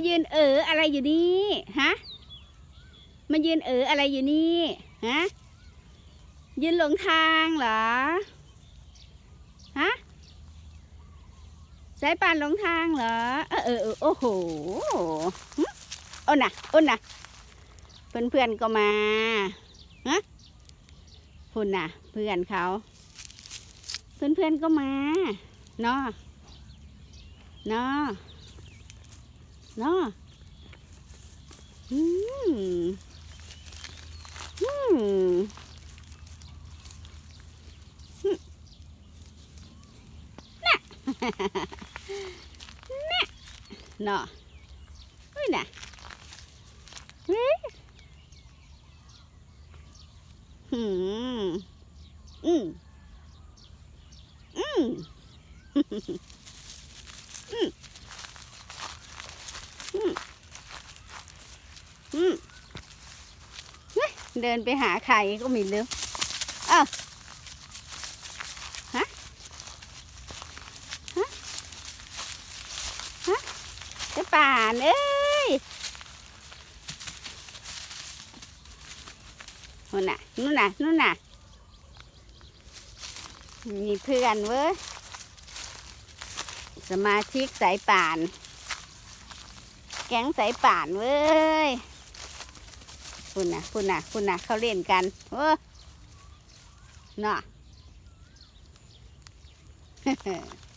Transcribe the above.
มายืนเอออะไรอยู่นี่ฮะมายืนเอออะไรอยู่นี่ฮะยืนหลงทางเหรอฮะสายป่านหลงทางเหรอเออเออโอ้โหโอ้น่ะโอ้น่ะเพื่อนเพื่อนก็มาฮะพุ่นน่ะเพื่อนเขาเพื่อนเพื่อนก็มาเนาะเนาะ เนาะอืมอืมน่ะน่ะเนาะเฮ้ยน่ะเฮ้ยอืมอืมอืมอืม เดินไปหาใครก็มีเลือเอ้าฮะฮะฮะเจะป่านเอ้ยนู่นน่ะนู่นน่ะนู่นน่ะมีเพื่อนเว้ยสมาชิกสายป่าน แก๊งสายป่านเว้ย คุณนะคุณนะคุณนะเขาเล่นกันเออน่ะอืม